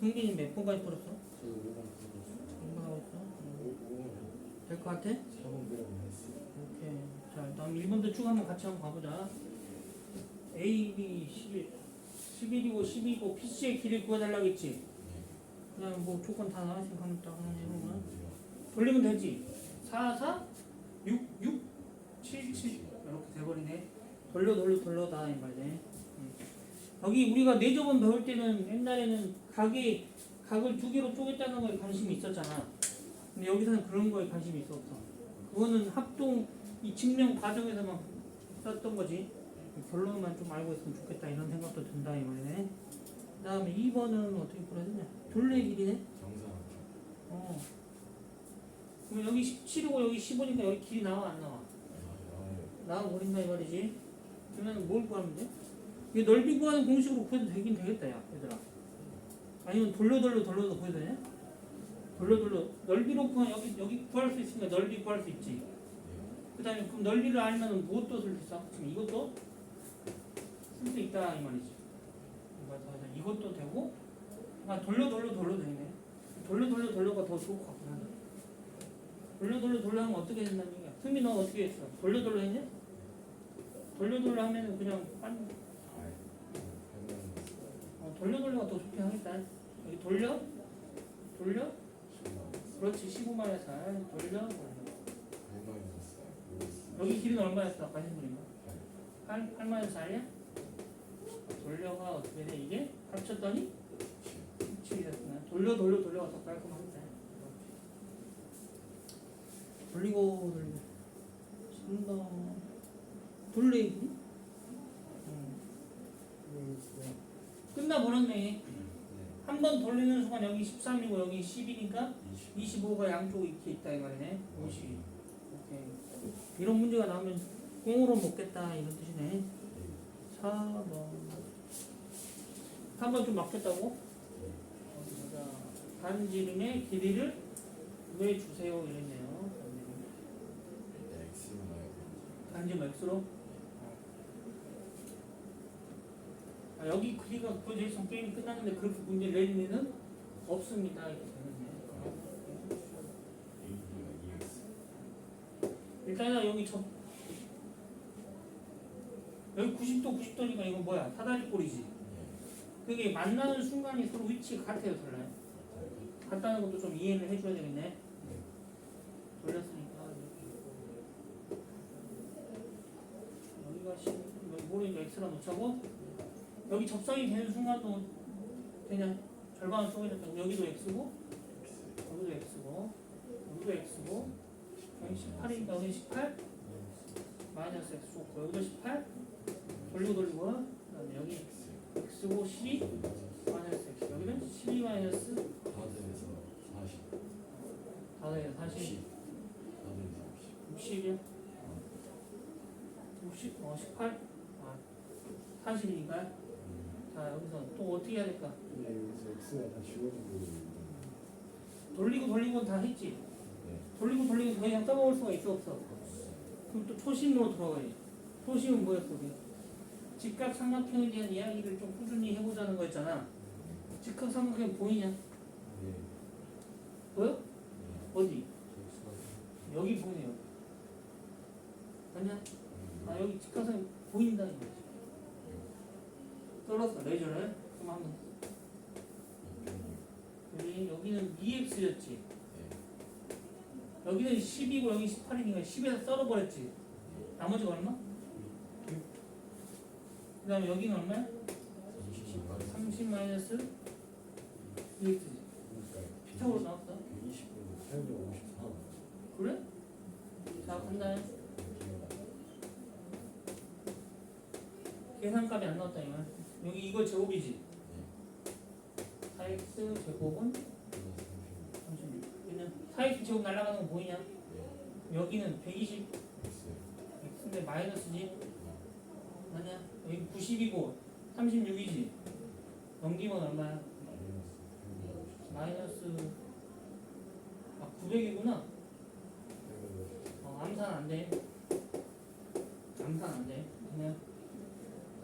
흥빈이 몇 번까지 풀었어? 저도 5번 풀었어요. 공부하고 있어? 음. 5번 될것 같아? 4번 배워냈어요. 오케이. 자, 다음 1번도 쭉 한번 같이 한번 가보자. A, B, 11. 11이고 12고 PC의 길이 구해달라고 했지? 그냥 뭐 조건 다 하나씩 하면 딱 하나 해보면. 돌리면 되지? 4, 4, 6, 6, 7, 7. 이렇게 돼버리네. 돌려, 돌려, 돌려 다, 이 말이네. 음. 여기 우리가 내조번 배울 때는 옛날에는 각이, 각을 두 개로 쪼갰다는 거에 관심이 있었잖아. 근데 여기서는 그런 거에 관심이 있어, 없어. 그거는 합동, 이 증명 과정에서만 썼던 거지. 결론만 좀 알고 있으면 좋겠다 이런 생각도 든다 이 말이네. 그 다음에 2번은 어떻게 풀어야 되냐? 둘레 길이네. 정상. 어. 그럼 여기 17이고 여기 15니까 여기 길이 나와 안 나와? 아, 나와 버린다 이 말이지. 그러면 뭘 구하면 돼? 이게 넓이 구하는 공식으로 구해도 되긴 되겠다 야 얘들아. 아니면 돌려 돌려 돌려도 구해도 되냐? 돌려 돌려 넓이로 구하 여기 여기 구할 수 있으니까 넓이 구할 수 있지. 그 다음에 그럼 넓이를 알면 무엇도 쓸 수 있어? 지금 이것도 쓸 수 있다 이 말이지. 이것도 되고 아 돌려 돌려 돌려도 되네. 돌려 돌려 돌려가 더 좋을 것 같긴 하네. 돌려 돌려 돌려 하면 어떻게 된다는 얘기야? 승미 너 어떻게 했어? 돌려 돌려 했냐? 돌려 돌려 하면은 그냥 빤 돌려 돌려가 더 좋긴 하겠다. 여기 돌려? 돌려? 그렇지 15만에 살 돌려 여기 길이는 얼마였어 해보니까 8, 8만에 살이야? 돌려가 어떻게 돼 이게? 합쳤더니? 17이 됐구나. 돌려 돌려 돌려가 더 깔끔하겠다. 돌리고 돌리고 참더 돌리기 음. 끝나버렸네. 한 번 돌리는 순간 여기 13이고 여기 10이니까 25가 양쪽 이렇게 있다 이 말이네. 50 오케이. 이런 문제가 나오면 꽁으로 먹겠다 이런 뜻이네. 4번. 3번 좀 막혔다고? 자, 반지름의 길이를 왜 주세요 이랬네요 반지름 x로 아, 여기 구해져 있으면 게임이 끝났는데 그렇게 문제 낼 일은 없습니다. 이렇게 되겠네 일단은 여기 저 여기 90도 90도니까 이거 뭐야? 사다리 꼴이지. 그게 만나는 순간이 서로 위치가 같아요 달라요. 같다는 것도 좀 이해를 해줘야 되겠네. 돌렸으니까 여기가 10 여기 모르니까 x라 놓자고 여기 접선이 되는 순간도 그냥 절반을 쪼개졌다 여기도 x고 여기도 x고 여기도 x고. 여기 18이니까 여기 18 마이너스 x 좋고 여기도 18 돌리고 돌리고. 그다음에 여기 x고 12 마이너스 x. 여기는 12 마이너스 4에 40 60이요? 60 어, 18 아, 40이니까 자 여기서 또 어떻게 해야 될까? 돌리고 돌리고 다 했지. 돌리고 돌리고 더 이상 써먹을 수가 있어 없어? 그럼 또 초심으로 돌아가야지 초심은 뭐였어 우리 직각 삼각형에 대한 이야기를 좀 꾸준히 해보자는 거였잖아. 직각 삼각형 보이냐? 보여? 어디? 여기 보이네요. 아니야? 아 여기 직각삼 보인다 이거 지 떨었어 레저를. 그럼 한번. 여기 여기는 2x였지. 여기는 10이고 여기 18이니까 10에서 썰어버렸지. 나머지가 얼마? 그 다음에 여기는 얼마야? 30 마이너스 2x지 피타고로 나왔어? 그래? 자 간다 계산값이 안 나왔다 이말 여기 이거 제곱이지? 4x 제곱은? 36 여기는 4x 제곱 날아가는 거 보이냐? 여기는 120 x인데 마이너스지? 아니야. 여기 90이고 36이지? 넘기면 얼마야? 마이너스 아 900이구나? 어, 암산 안돼. 암산 안돼. 그냥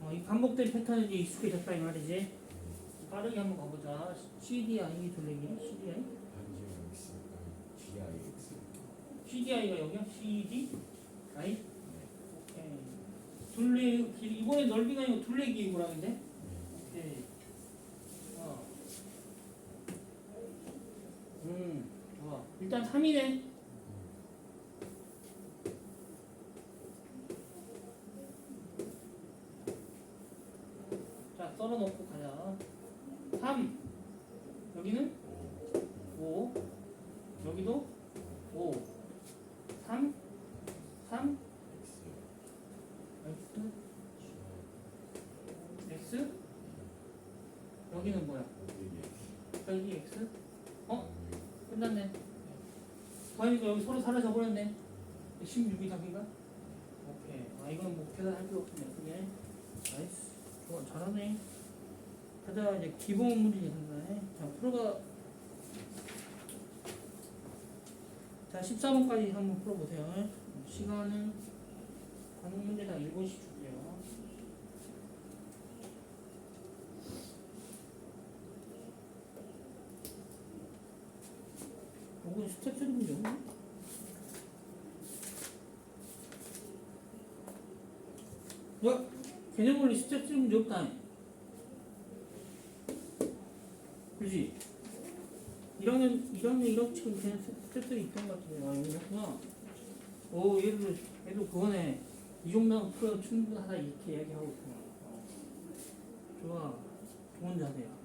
어, 이 반복된 패턴에 이제 익숙해졌다 이 말이지. 빠르게 한번 가보자. CDI 돌리기. CDI. CDI가 여기야? CD? I? 네. 오케이. 둘레 길 이번에 넓이가 아니고 둘레 기구라는데? 네. 오케이. 어. 음, 좋아. 일단 3이네. 자, 썰어놓고 가자. 3. 여기는 5. 여기도 5. 3. 3. X, X. 여기는 뭐야? 여기 X. 어? 네. 끝났네. 더하니까 여기 서로 사라져 버렸네. 16이 답인가? 오케이. 아 이건 뭐 계산할 필요 없네. 그게. 나이스. 좋아 잘하네. 가자 이제 기본 문제 예상자네. 자 풀어가. 자 14번까지 한번 풀어보세요. 시간은 관문 문제당 1분씩 줄게요. 요건 스텝 3 문제 없나? 야, 개념 원리 스텝 3 문제 없다. 그지? 1학년, 1학년 1학 치고 그냥 3 있던 것 같은데. 아, 여기 있구나. 오, 얘도, 얘도 그거네. 이 정도면 풀어 충분하다 이렇게 이야기하고 있구나. 어. 좋아. 좋은 자세야.